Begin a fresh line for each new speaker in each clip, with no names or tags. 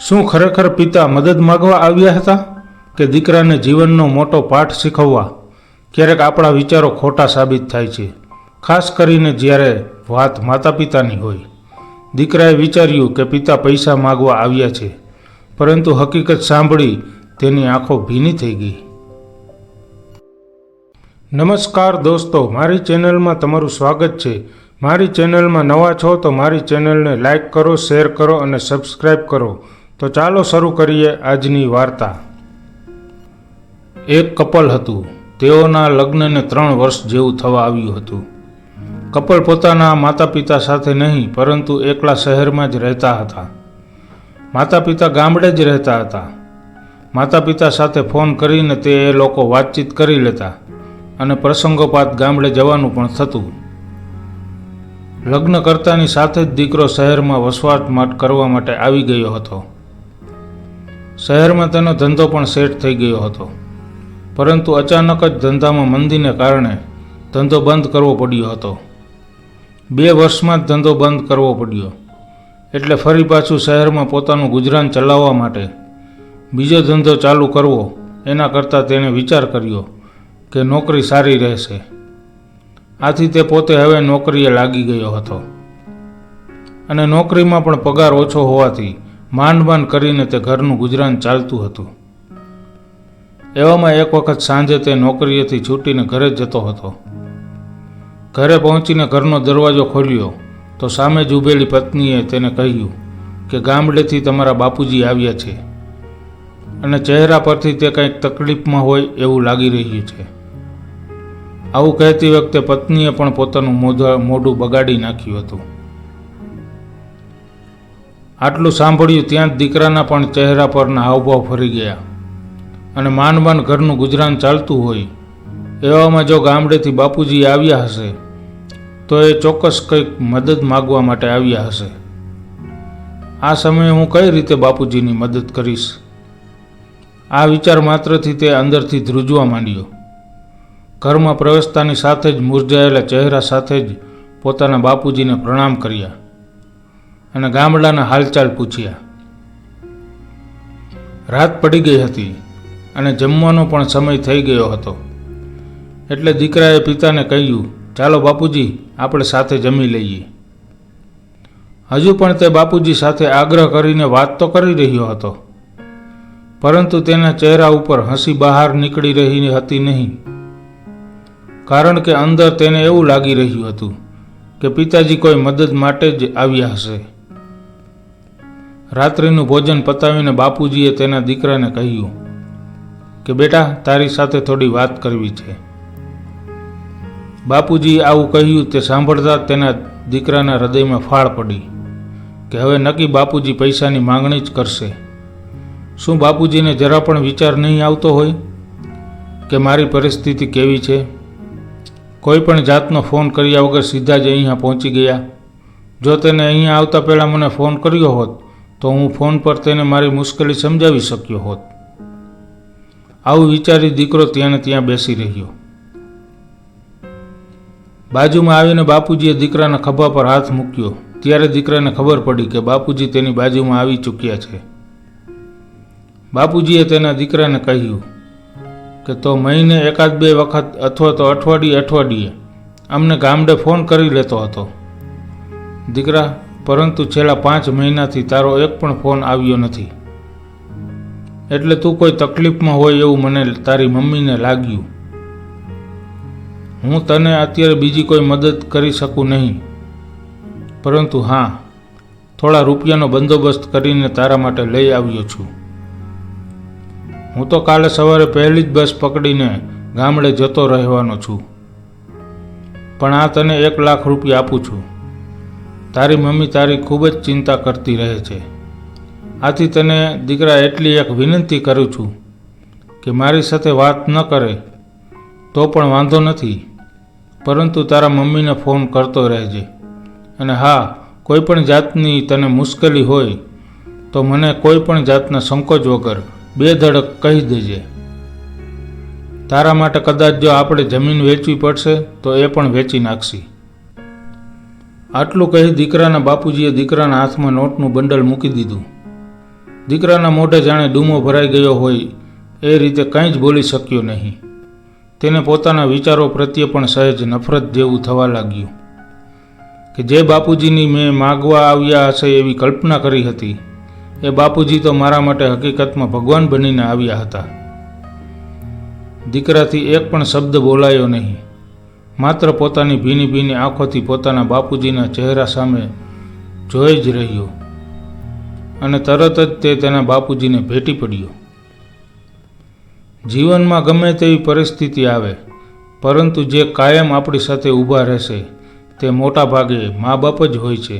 શું ખરેખર પિતા મદદ માગવા આવ્યા હતા કે દીકરાને જીવનનો મોટો પાઠ શીખવવા? ક્યારેક આપણા વિચારો ખોટા સાબિત થાય છે. ખાસ કરીને જ્યારે વાત માતા પિતાની હોય. દીકરાએ વિચાર્યું કે પિતા પૈસા માગવા આવ્યા છે, પરંતુ હકીકત સાંભળી તેની આંખો ભીની થઈ ગઈ. નમસ્કાર દોસ્તો, મારી ચેનલમાં તમારું સ્વાગત છે. મારી ચેનલમાં નવા છો તો મારી ચેનલને લાઇક કરો, શેર કરો અને સબસ્ક્રાઈબ કરો. તો ચાલો શરૂ કરીએ આજની વાર્તા. એક કપલ હતું. તેઓના લગ્નને ત્રણ વર્ષ જેવું થવા આવ્યું હતું. કપલ પોતાના માતા પિતા સાથે નહીં, પરંતુ એકલા શહેરમાં જ રહેતા હતા. માતા પિતા ગામડે જ રહેતા હતા. માતા પિતા સાથે ફોન કરીને તે એ લોકો વાતચીત કરી લેતા અને પ્રસંગોપાત ગામડે જવાનું પણ થતું. લગ્ન કરતાની સાથે જ દીકરો શહેરમાં વસવાટ માટે કરવા માટે આવી ગયો હતો. શહેરમાં તેનો ધંધો પણ સેટ થઈ ગયો હતો. પરંતુ અચાનક જ ધંધામાં મંદીને કારણે ધંધો બંધ કરવો પડ્યો હતો. બે વર્ષમાં જ ધંધો બંધ કરવો પડ્યો. એટલે ફરી પાછું શહેરમાં પોતાનું ગુજરાન ચલાવવા માટે બીજો ધંધો ચાલુ કરવો એના કરતાં તેણે વિચાર કર્યો કે નોકરી સારી રહેશે. આથી તે પોતે હવે નોકરીએ લાગી ગયો હતો. અને નોકરીમાં પણ પગાર ઓછો હોવાથી માંડ માંડ કરીને તે ઘરનું ગુજરાન ચાલતું હતું. એવામાં એક વખત સાંજે તે નોકરીએથી છૂટીને ઘરે જતો હતો. ઘરે પહોંચીને ઘરનો દરવાજો ખોલ્યો તો સામે જ ઊભેલી પત્નીએ તેને કહ્યું કે ગામડેથી તમારા બાપુજી આવ્યા છે. અને ચહેરા પરથી તે કંઈક તકલીફમાં હોય એવું લાગી રહ્યું છે. આવું કહેતી વખતે પત્નીએ પણ પોતાનું મોઢા બગાડી નાખ્યું હતું. આટલું સાંભળ્યું ત્યાં જ દીકરાના પણ ચહેરા પરના હાવભાવ ફરી ગયા. અને માંડ ઘરનું ગુજરાન ચાલતું હોય, એવામાં જો ગામડેથી બાપુજી આવ્યા હશે, તો એ ચોક્કસ કંઈક મદદ માગવા માટે આવ્યા હશે. આ સમયે હું કઈ રીતે બાપુજીની મદદ કરીશ? આ વિચાર માત્રથી તે અંદરથી ધ્રુજવા માંડ્યો. ઘરમાં પ્રવેશતાની સાથે જ મુરઝાયેલા ચહેરા સાથે જ પોતાના બાપુજીને પ્રણામ કર્યા અને ગામડાના હાલચાલ પૂછ્યા. રાત પડી ગઈ હતી અને જમવાનો પણ સમય થઈ ગયો હતો. એટલે દીકરાએ પિતાને કહ્યું, ચાલો બાપુજી, આપણે સાથે જમી લઈએ. હજુ પણ તે બાપુજી સાથે આગ્રહ કરીને વાત તો કરી રહ્યો હતો, પરંતુ તેના ચહેરા ઉપર હસી બહાર નીકળી રહી હતી નહીં. કારણ કે અંદર તેને એવું લાગી રહ્યું હતું કે પિતાજી કોઈ મદદ માટે જ આવ્યા હશે. રાત્રિનું ભોજન પતાવીને બાપુજીએ તેના દીકરાને કહ્યું કે, બેટા, તારી સાથે થોડી વાત કરવી છે. બાપુજીએ આવું કહ્યું તે સાંભળતા તેના દીકરાના હૃદયમાં ફાળ પડી કે, હવે નક્કી બાપુજી પૈસાની માંગણી જ કરશે. શું બાપુજીને જરા પણ વિચાર નહીં આવતો હોય કે મારી પરિસ્થિતિ કેવી છે? કોઈ પણ જાતનો ફોન કર્યા વગર સીધા જ અહીંયા પહોંચી ગયા. જો તેને અહીંયા આવતા પહેલાં મને ફોન કર્યો હોત, તો હું ફોન પર તેને મારી મુશ્કેલી સમજાવી શક્યો હોત. આવું વિચારી દીકરો ત્યાં ત્યાં બેસી રહ્યો. બાજુમાં આવીને બાપુજીએ દીકરાના ખભા પર હાથ મૂક્યો. ત્યારે દીકરાને ખબર પડી કે બાપુજી તેની બાજુમાં આવી ચૂક્યા છે. બાપુજીએ તેના દીકરાને કહ્યું કે તો મહિને એકાદ બે વખત અથવા તો અઠવાડિયે અઠવાડિયે. અમને ગામડે ફોન કરી લેતો હતો. દીકરા, પરંતુ છેલ્લા પાંચ મહિનાથી તારો એક પણ ફોન આવ્યો નથી. એટલે તું કોઈ તકલીફમાં હોય એવું મને તારી મમ્મીને લાગ્યું. હું તને અત્યારે બીજી કોઈ મદદ કરી શકું નહીં. પરંતુ હા, થોડા રૂપિયાનો બંદોબસ્ત કરીને તારા માટે લઈ આવ્યો છું. હું તો કાલે સવારે પહેલી જ બસ પકડીને ગામડે જતો રહેવાનો છું. પણ આ તને એક લાખ રૂપિયા આપું છું. તારી મમ્મી તારી ખૂબ જ ચિંતા કરતી રહે છે. આથી તને દીકરા એટલી એક વિનંતી કરું છું કે મારી સાથે વાત ન કરે, તો પણ વાંધો નથી. પરંતુ તારા મમ્મીને ફોન કરતો રહેજે. અને હા, કોઈ પણ જાતની તને મુશ્કેલી હોય, તો મને કોઈ પણ જાતના સંકોચ વગર બે ધડક કહી દેજે. તારા માટે કદાચ જો આપણે જમીન વેચવી પડશે, તો એ પણ વેચી નાખશી. આટલું કહી દીકરાના બાપુજીએ દીકરાના હાથમાં નોટનું બંડલ મૂકી દીધું. દીકરાના મોઢે જાણે ડૂમો ભરાઈ ગયો હોય, એ રીતે કંઈ જ બોલી શક્યો નહીં. તેને પોતાના વિચારો પ્રત્યે પણ સહેજ નફરત જેવું થવા લાગ્યું. કે જે બાપુજીની મેં માગવા આવ્યા હશે એવી કલ્પના કરી હતી એ બાપુજી તો મારા માટે હકીકતમાં ભગવાન બનીને આવ્યા હતા. દીકરાથી એક પણ શબ્દ બોલાયો નહીં. માત્ર પોતાની ભીની ભીની આંખોથી પોતાના બાપુજીના ચહેરા સામે જોઈ જ રહ્યો અને તરત જ તે તેના બાપુજીને ભેટી પડ્યો. જીવનમાં ગમે તેવી પરિસ્થિતિ આવે, પરંતુ જે કાયમ આપણી સાથે ઊભા રહેશે, તે મોટા ભાગે મા બાપ જ હોય છે.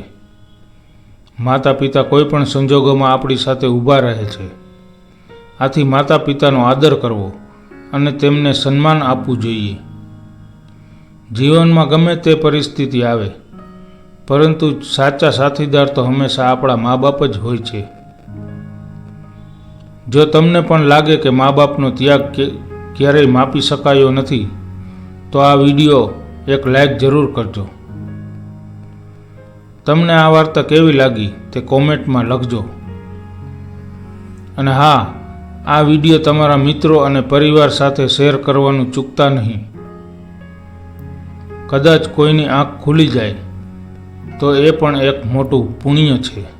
માતા પિતા કોઈ પણ સંજોગોમાં આપણી સાથે ઊભા રહે છે. આથી માતા પિતાનો આદર કરવો અને તેમને સન્માન આપવું જોઈએ. જીવનમાં ગમે તે પરિસ્થિતિ આવે, પરંતુ સાચા સાથીદાર તો હંમેશા આપણા મા બાપ જ હોય છે. જો તમને પણ લાગે કે મા બાપનો ત્યાગ ક્યારેય માપી શકાયો નથી, તો આ વીડિયો એક લાઈક જરૂર કરજો. તમને આ વાર્તા કેવી લાગી તે કોમેન્ટમાં લખજો. અને હા, આ વીડિયો તમારા મિત્રો અને પરિવાર સાથે શેર કરવાનું ચૂકતા નહીં. કદાચ કોઈની આંખ ખુલી જાય, તો એ પણ એક મોટું પુણ્ય છે.